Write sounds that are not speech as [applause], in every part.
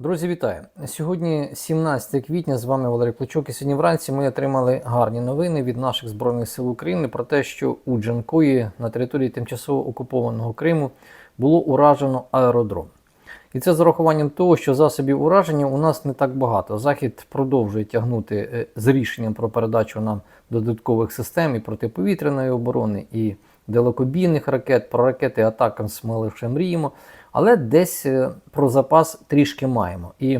Друзі, вітаю! Сьогодні 17 квітня. З вами Валерій Клочок. І сьогодні вранці ми отримали гарні новини від наших збройних сил України про те, що у Джанкої на території тимчасово окупованого Криму було уражено аеродром. І це з урахуванням того, що засобів ураження у нас не так багато. Захід продовжує тягнути е, з рішенням про передачу нам додаткових систем і протиповітряної оборони, і далекобійних ракет, про ракети Атакамс ми лише мріємо, але десь е, про запас трішки маємо. І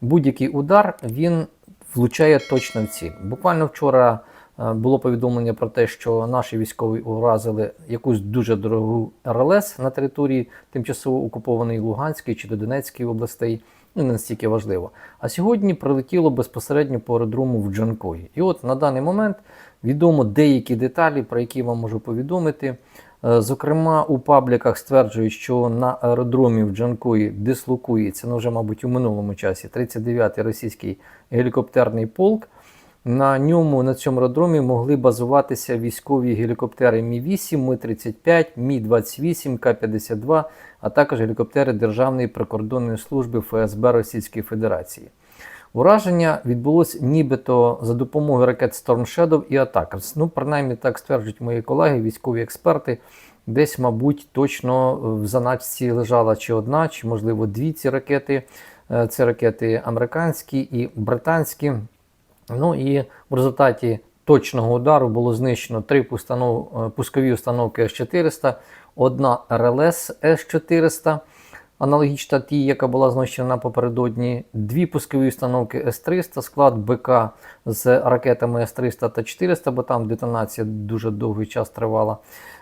будь-який удар він влучає точно в ціль. Буквально вчора е, було повідомлення про те, що наші військові уразили якусь дуже дорогу РЛС на території тимчасово окупованої Луганської чи до Донецької областей. Ну, не настільки важливо. А сьогодні прилетіло безпосередньо по аеродрому в Джанкої. І от на даний момент відомо деякі деталі, про які вам можу повідомити. Е, Зокрема, у пабліках стверджують, що на аеродромі в Джанкої дислокується, ну вже, мабуть, у минулому часі 39-й російський гелікоптерний полк. На ньому на цьому аеродромі могли базуватися військові гелікоптери Мі-8, Ми-35, Мі-28, К-52, а також гелікоптери Державної прикордонної служби ФСБ Російської Федерації. Ураження відбулось нібито за допомогою ракет Storm Shadow і Attackers. Ну, принаймні так стверджують мої колеги, військові експерти. Десь, мабуть, точно в заначці лежала чи одна, чи, можливо, дві ці ракети. Це ракети американські і британські. Ну і в результаті точного удару було знищено три е, пускові установки С-400, одна РЛС С-400, аналогічна тій, яка була знищена напередодні, дві пускові установки С-300, склад БК з ракетами С-300 та 400, бо там детонація дуже довгий час тривала.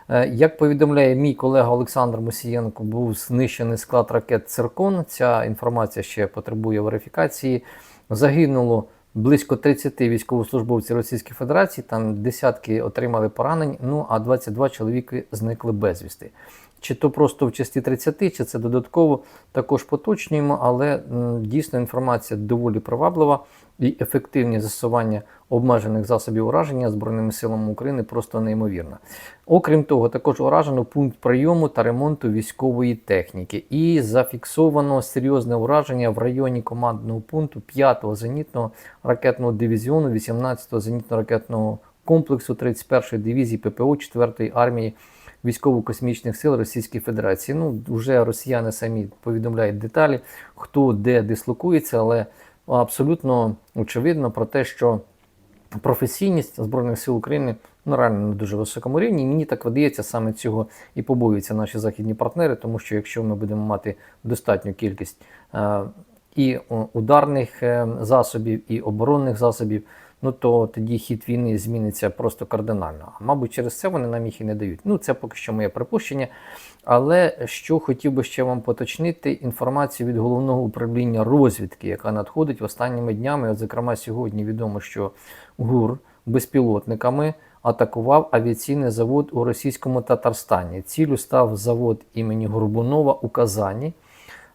Е, Як повідомляє мій колега Олександр Мусієнко, був знищений склад ракет Циркон. Ця інформація ще потребує верифікації. Загинуло близько 30 військовослужбовців Російської Федерації, там десятки отримали поранень, ну а 22 чоловіки зникли безвісти. Чи то просто в часті 30, чи це додатково також поточнюємо, але дійсно інформація доволі приваблива і ефективні застосування обмежених засобів ураження Збройними силами України просто неймовірна. Окрім того, також уражено пункт прийому та ремонту військової техніки і зафіксовано серйозне ураження в районі командного пункту 5-го зенітного ракетного дивізіону 18-го зенітно-ракетного комплексу 31-ї дивізії ППО 4-ї армії військово-космічних сил Російської Федерації. Ну, вже росіяни самі повідомляють деталі, хто де дислокується, але абсолютно очевидно про те, що професійність Збройних сил України ну, реально на дуже високому рівні. І мені так видається, саме цього і побоюються наші західні партнери, тому що якщо ми будемо мати достатню кількість е, і ударних е, засобів, і оборонних засобів, ну то тоді хід війни зміниться просто кардинально. А мабуть, через це вони нам їх і не дають. Ну, це поки що моє припущення. Але що хотів би ще вам поточнити інформацію від головного управління розвідки, яка надходить останніми днями. От, зокрема, сьогодні відомо, що ГУР безпілотниками атакував авіаційний завод у російському Татарстані. Цілю став завод імені Горбунова у Казані,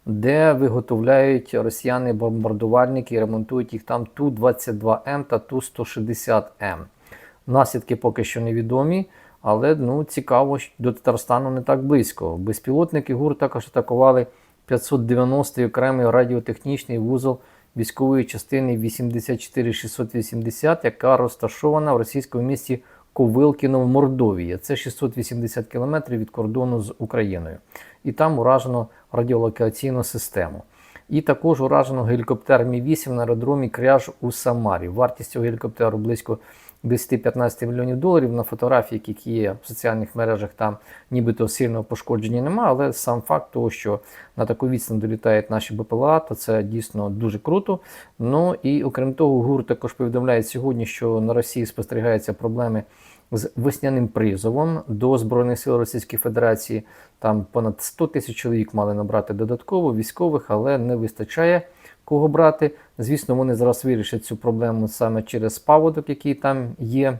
де виготовляють росіяни бомбардувальники і ремонтують їх там Ту-22М та Ту-160М. Наслідки поки що невідомі. Але ну, цікаво, що до Татарстану не так близько. Безпілотники ГУР також атакували 590-й окремий радіотехнічний вузол військової частини 84680, яка розташована в російському місті Ковилкіно в Мордовії. Це 680 кілометрів від кордону з Україною. І там уражено радіолокаційну систему. І також уражено гелікоптер Мі-8 на аеродромі Кряж у Самарі. Вартість цього гелікоптеру близько 10-15 мільйонів доларів. На фотографії, які є в соціальних мережах, там нібито сильного пошкодження немає, але сам факт того, що на таку відстань долітають наші БПЛА, то це дійсно дуже круто. Ну і окрім того, ГУР також повідомляє сьогодні, що на Росії спостерігаються проблеми. З весняним призовом до Збройних сил Російської Федерації там понад 100 тисяч чоловік мали набрати додатково військових, але не вистачає кого брати. Звісно, вони зараз вирішать цю проблему саме через паводок, який там є.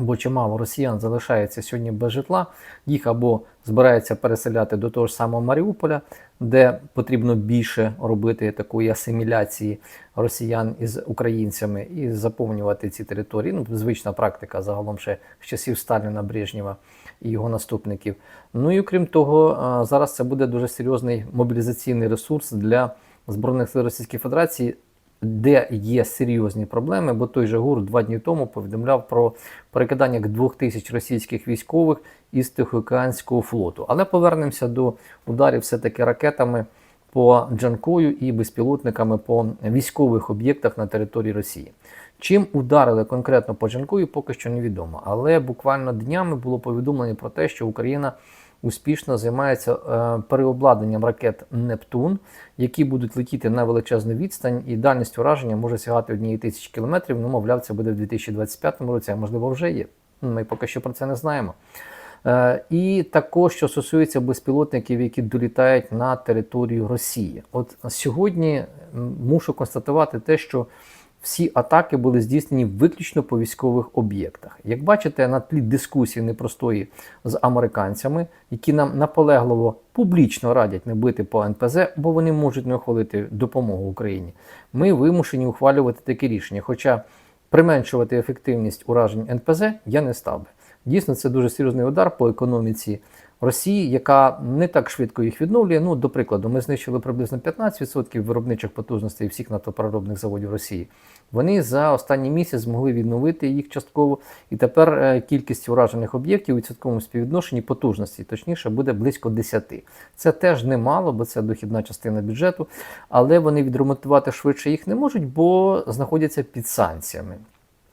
Бо чимало росіян залишається сьогодні без житла, їх або збираються переселяти до того ж самого Маріуполя, де потрібно більше робити такої асиміляції росіян із українцями і заповнювати ці території. Ну, звична практика загалом ще з часів Сталіна, Брежнєва і його наступників. Ну і крім того, зараз це буде дуже серйозний мобілізаційний ресурс для збройних сил Російської Федерації, де є серйозні проблеми, бо той же ГУР два дні тому повідомляв про перекидання 2000 російських військових із Тихоокеанського флоту. Але повернемося до ударів все-таки ракетами по Джанкою і безпілотниками по військових об'єктах на території Росії. Чим ударили конкретно по Джанкою, поки що невідомо. Але буквально днями було повідомлення про те, що Україна успішно займається е, переобладнанням ракет Нептун, які будуть летіти на величезну відстань, і дальність ураження може сягати однієї тисячі кілометрів. Ну, мовляв, це буде в 2025 році, а можливо вже є. Ми поки що про це не знаємо. Е, І також, що стосується безпілотників, які долітають на територію Росії. От сьогодні мушу констатувати те, що всі атаки були здійснені виключно по військових об'єктах. Як бачите, на тлі дискусії непростої з американцями, які нам наполегливо публічно радять не бити по НПЗ, бо вони можуть не ухвалити допомогу Україні. Ми вимушені ухвалювати таке рішення. Хоча применшувати ефективність уражень НПЗ я не став би. Дійсно, це дуже серйозний удар по економіці Росії, яка не так швидко їх відновлює. Ну, до прикладу, ми знищили приблизно 15% виробничих потужностей всіх нафтопереробних заводів Росії. Вони за останній місяць змогли відновити їх частково, і тепер е, кількість уражених об'єктів у відсотковому співвідношенні потужності, точніше, буде близько 10. Це теж немало, бо це дохідна частина бюджету, але вони відремонтувати швидше їх не можуть, бо знаходяться під санкціями.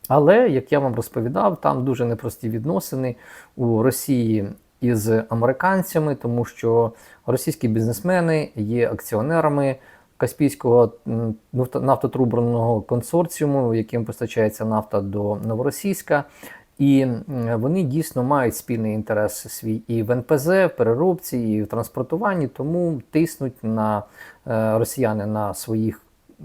Але, як я вам розповідав, там дуже непрості відносини у Росії із американцями, тому що російські бізнесмени є акціонерами Каспійського м, нафто- нафтотрубного консорціуму, яким постачається нафта до Новоросійська. І вони дійсно мають спільний інтерес свій і в НПЗ, в переробці, і в транспортуванні, тому тиснуть на е, росіяни на своїх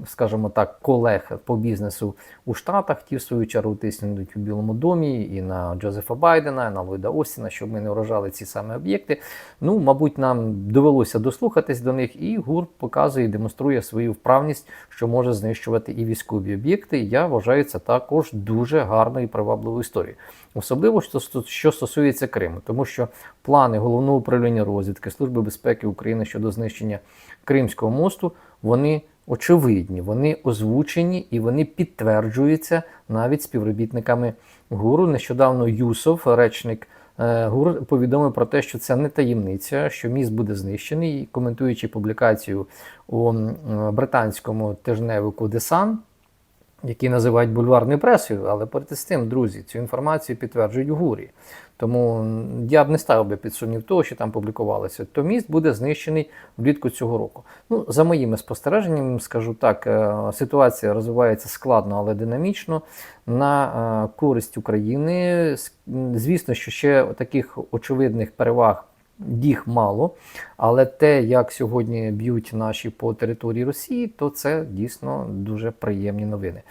скажімо так, колег по бізнесу у Штатах, ті в свою чергу тиснуть у Білому домі і на Джозефа Байдена, і на Ллойда Остіна, щоб ми не вражали ці самі об'єкти. Ну, мабуть, нам довелося дослухатись до них, і ГУР показує і демонструє свою вправність, що може знищувати і військові об'єкти. Я вважаю це також дуже гарною і привабливою історією. Особливо що стосується Криму, тому що плани головного управління розвідки Служби безпеки України щодо знищення Кримського мосту, вони очевидні, вони озвучені і вони підтверджуються навіть співробітниками ГУРу. Нещодавно Юсов, речник е, ГУР, повідомив про те, що це не таємниця, що міст буде знищений. Коментуючи публікацію у е, британському тижневику Десан, який називають бульварною пресою, але поряд з тим, друзі, цю інформацію підтверджують ГУРі. Тому я б не ставив би під сумнів того, що там публікувалося. То міст буде знищений влітку цього року. Ну, за моїми спостереженнями, скажу так, е, ситуація розвивається складно, але динамічно на е, користь України. Звісно, що ще таких очевидних переваг. Їх мало, але те, як сьогодні б'ють наші по території Росії, то це дійсно дуже приємні новини.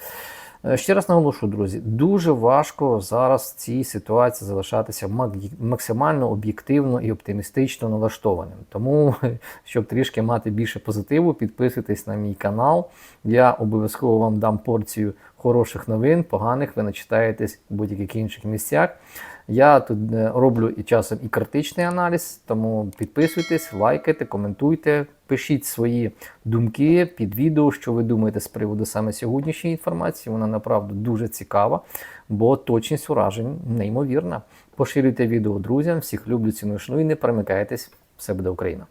Е, Ще раз наголошую, друзі, дуже важко зараз в цій ситуації залишатися максимально об'єктивно і оптимістично налаштованим. Тому, [laughs] щоб трішки мати більше позитиву, підписуйтесь на мій канал. Я обов'язково вам дам порцію хороших новин, поганих ви начитаєтесь в будь-яких інших місцях. Я тут е, роблю і часом і критичний аналіз, тому підписуйтесь, лайкайте, коментуйте, пишіть свої думки під відео, що ви думаєте з приводу саме сьогоднішньої інформації. Вона направду дуже цікава, бо точність уражень неймовірна. Поширюйте відео друзям, всіх люблю, ціную шаную і не перемикайтесь. Все буде Україна!